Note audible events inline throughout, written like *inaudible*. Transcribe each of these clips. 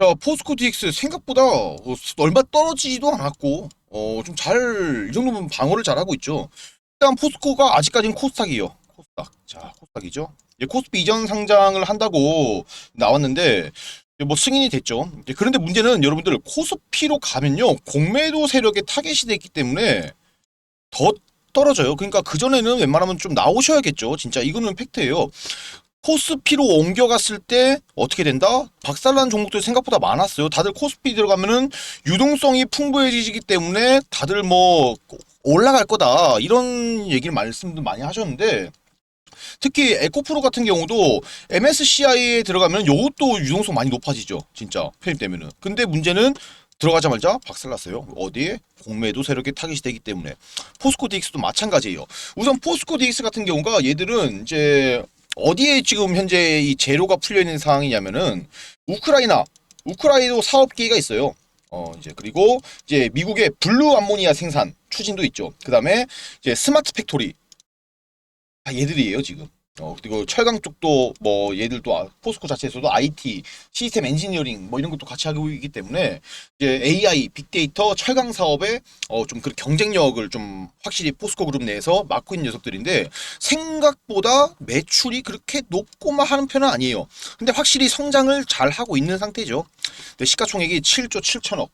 자, 포스코 DX 생각보다 어, 얼마 떨어지지도 않았고, 어, 좀 잘, 이 정도면 방어를 잘하고 있죠. 일단 포스코가 아직까지는 코스닥이에요. 코스닥. 자, 코스닥이죠. 이제 코스피 이전 상장을 한다고 나왔는데, 뭐 승인이 됐죠. 그런데 문제는 여러분들 코스피로 가면요, 공매도 세력의 타겟이 됐기 때문에 더 떨어져요. 그러니까 그전에는 웬만하면 좀 나오셔야겠죠. 진짜 이거는 팩트예요. 코스피로 옮겨갔을 때 어떻게 된다? 박살난 종목들이 생각보다 많았어요. 다들 코스피 들어가면은 유동성이 풍부해지기 때문에 다들 뭐 올라갈 거다 이런 얘기를 말씀도 많이 하셨는데 특히 에코프로 같은 경우도 MSCI에 들어가면 요것도 유동성 많이 높아지죠. 진짜 편입되면은. 근데 문제는 들어가자마자 박살났어요. 어디에? 공매도 세력의 타깃이 되기 때문에. 포스코 DX도 마찬가지예요. 우선 포스코 DX 같은 경우가 얘들은 이제 어디에 지금 현재 이 재료가 풀려 있는 상황이냐면은 우크라이나, 우크라이나도 사업 기회가 있어요. 어 이제 그리고 이제 미국의 블루 암모니아 생산 추진도 있죠. 그 다음에 이제 스마트 팩토리 다 얘들이에요 지금. 어 그리고 철강 쪽도 뭐 얘들도 아- 포스코 자체에서도 IT 시스템 엔지니어링 뭐 이런 것도 같이 하고 있기 때문에 이제 AI 빅데이터 철강 사업에 어 좀 그 경쟁력을 좀 확실히 포스코 그룹 내에서 맡고 있는 녀석들인데 생각보다 매출이 그렇게 높고만 하는 편은 아니에요. 근데 확실히 성장을 잘 하고 있는 상태죠. 시가총액이 7조 7천억.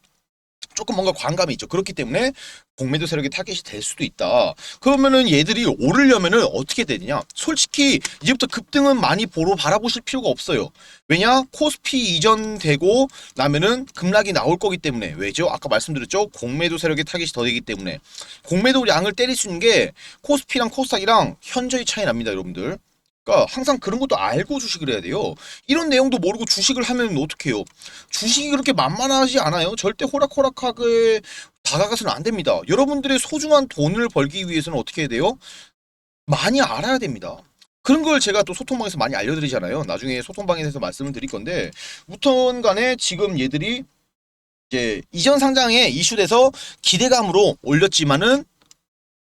조금 뭔가 관감이 있죠. 그렇기 때문에 공매도 세력의 타겟이 될 수도 있다. 그러면은 얘들이 오르려면은 어떻게 되느냐? 솔직히 이제부터 급등은 많이 보러 바라보실 필요가 없어요. 왜냐? 코스피 이전되고 나면은 급락이 나올 거기 때문에 왜죠? 아까 말씀드렸죠. 공매도 세력의 타겟이 더 되기 때문에 공매도 양을 때릴 수 있는 게 코스피랑 코스닥이랑 현저히 차이 납니다, 여러분들. 그러니까 항상 그런 것도 알고 주식을 해야 돼요. 이런 내용도 모르고 주식을 하면 어떡해요? 주식이 그렇게 만만하지 않아요. 절대 호락호락하게 다가가서는 안 됩니다. 여러분들의 소중한 돈을 벌기 위해서는 어떻게 해야 돼요? 많이 알아야 됩니다. 그런 걸 제가 또 소통방에서 많이 알려드리잖아요. 나중에 소통방에서 말씀을 드릴 건데, 무튼 간에 지금 얘들이 이제 이전 상장에 이슈돼서 기대감으로 올렸지만은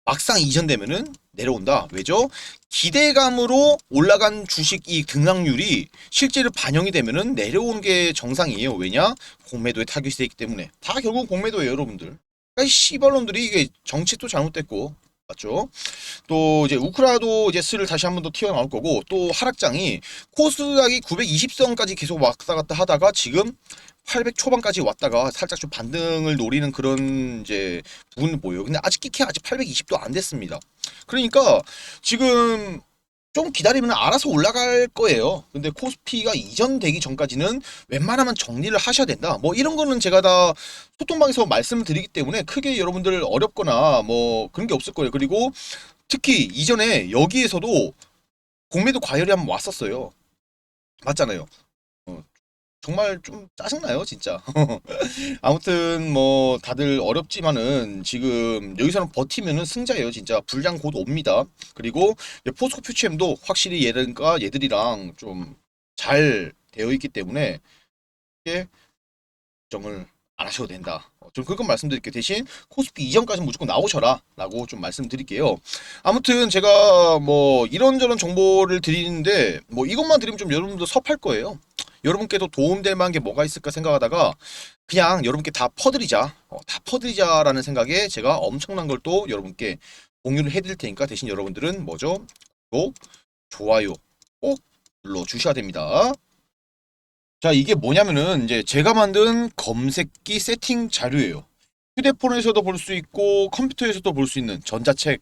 막상 이전되면은 내려온다. 왜죠? 기대감으로 올라간 주식 이 등락률이 실제로 반영이 되면은 내려오는 게 정상이에요. 왜냐? 공매도에 타깃이 되기 때문에. 다 결국 공매도예요, 여러분들. 그러니까 이 씨발놈들이 이게 정책도 잘못됐고 맞죠? 또 이제 우크라도 이제 슬을 다시 한 번 더 튀어나올 거고 또 하락장이 코스닥이 920선까지 계속 왔다 갔다 하다가 지금 800 초반까지 왔다가 살짝 좀 반등을 노리는 그런 이제 부분을 보여요. 근데 아직 끼케 아직 820도 안 됐습니다. 그러니까 지금 좀 기다리면 알아서 올라갈 거예요. 근데 코스피가 이전되기 전까지는 웬만하면 정리를 하셔야 된다. 뭐 이런 거는 제가 다 소통방에서 말씀을 드리기 때문에 크게 여러분들 어렵거나 뭐 그런 게 없을 거예요. 그리고 특히 이전에 여기에서도 공매도 과열이 한번 왔었어요. 맞잖아요. 어, 정말 좀 짜증나요, 진짜. *laughs* 아무튼 뭐 다들 어렵지만은 지금 여기서는 버티면은 승자예요, 진짜. 불량 곧 옵니다. 그리고 포스코 퓨처엠도 확실히 얘들과 얘들이랑 좀 잘 되어 있기 때문에 이게 걱정을 안 하셔도 된다. 어, 좀 그건 말씀드릴게요. 대신 코스피 이전까지 무조건 나오셔라 라고 좀 말씀드릴게요. 아무튼 제가 뭐 이런저런 정보를 드리는데 뭐 이것만 드리면 좀 여러분도 섭할 거예요. 여러분께도 도움될 만한 게 뭐가 있을까 생각하다가 그냥 여러분께 다 퍼드리자. 어, 다 퍼드리자라는 생각에 제가 엄청난 걸 또 여러분께 공유를 해드릴 테니까 대신 여러분들은 뭐죠? 구독, 좋아요 꼭 눌러주셔야 됩니다. 자, 이게 뭐냐면은 이제 제가 만든 검색기 세팅 자료예요. 휴대폰에서도 볼 수 있고 컴퓨터에서도 볼 수 있는 전자책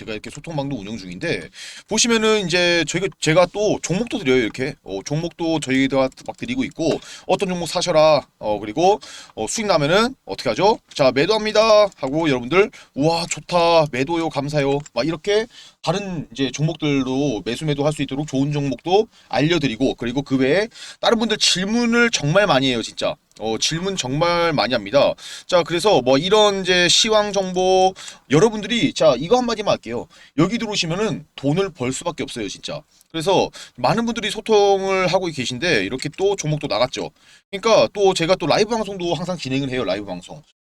어, 제가 이렇게 소통방도 운영 중인데 보시면은 이제 저희가 제가 또 종목도 드려요 이렇게. 어, 종목도 저희가 막 드리고 있고 어떤 종목 사셔라. 어 그리고 어, 수익 나면은 어떻게 하죠? 자 매도합니다. 하고 여러분들 우와 좋다. 매도요 감사요. 막 이렇게 다른 이제 종목들도 매수 매도 할 수 있도록 좋은 종목도 알려드리고 그리고 그 외에 다른 분들 질문을 정말 많이 해요 진짜. 어 질문 정말 많이 합니다. 자 그래서 뭐 이런 이제 시황 정보 여러분들이 자 이거 한마디만 할게요. 여기 들어오시면은 돈을 벌 수밖에 없어요 진짜. 그래서 많은 분들이 소통을 하고 계신데 이렇게 또 종목도 나갔죠. 그러니까 또 제가 또 라이브 방송도 항상 진행을 해요 라이브 방송